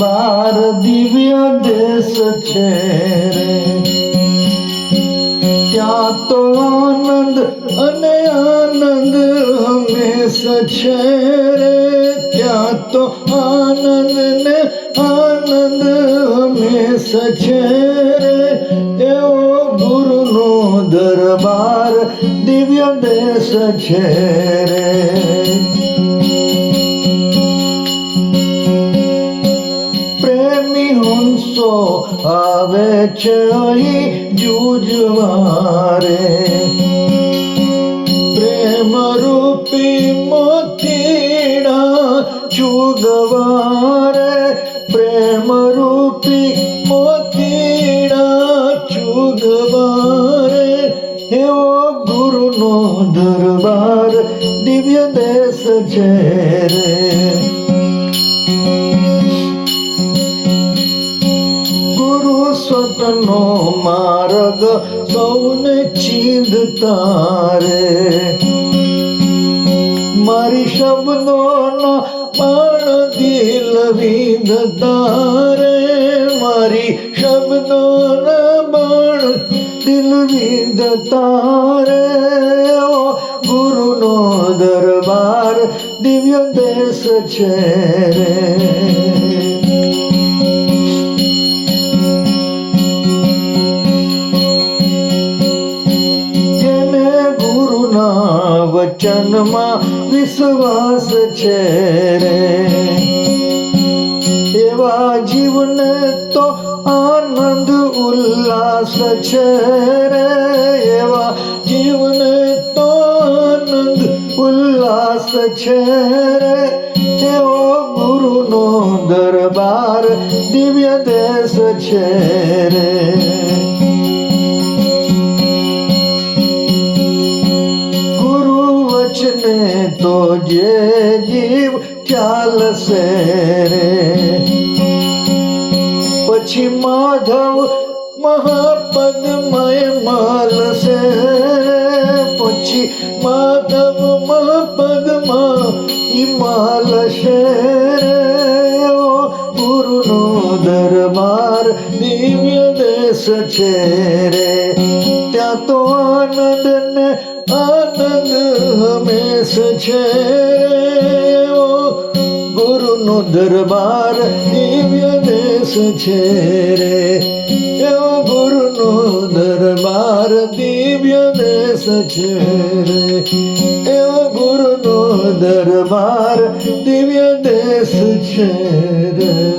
બાર દિવ્ય દેશ છે રે. ત્યાં તો આનંદ અને આનંદ હંમેશ છે રે. ત્યાં તો આનંદ ને આનંદ હંમેશ છે રે. એવો ગુરુનો દરબાર દિવ્ય દેશ છે રે. પ્રેમી આવે છે અહીં જુજવારે પ્રેમ રૂપી મોતીડા ચુગવારે પ્રેમ રૂપી મોતીડા ચુગવારે. એવો ગુરુનો દરબાર દિવ્ય દેશ છે રે. માર્ગ સૌને ચીંધતા રે મારી શબ્દોનો પણ દિલ વિંધતા રે મારી શબ્દોના બાણ દિલ વિંધતા રે ગુરુનો દરબાર દિવ્ય દેશ છે રે ગુરુના વચનમાં વિશ્વાસ છે રે. એવા જીવને તો આનંદ ઉલ્લાસ છે રે. એવા જીવને તો આનંદ ઉલ્લાસ છે રે. એવો ગુરુનો દરબાર દિવ્ય દેશ છે રે. જીવ ચાલશે રે પછી માધવ મહાપદમય માલશે પછી માધવ મહાપદમાં હિમાલશે ગુરુનો દરબાર દિવ્ય દેશ છે રે ત્યાં તો આનંદ ને આનંદ હંમેશ છે. ગુરુનો દરબાર દિવ્ય દેશ છે રે. એવો ગુરુનો દરબાર દિવ્ય દેશ છે રે. એવો ગુરુનો દરબાર દિવ્ય દેશ છે રે.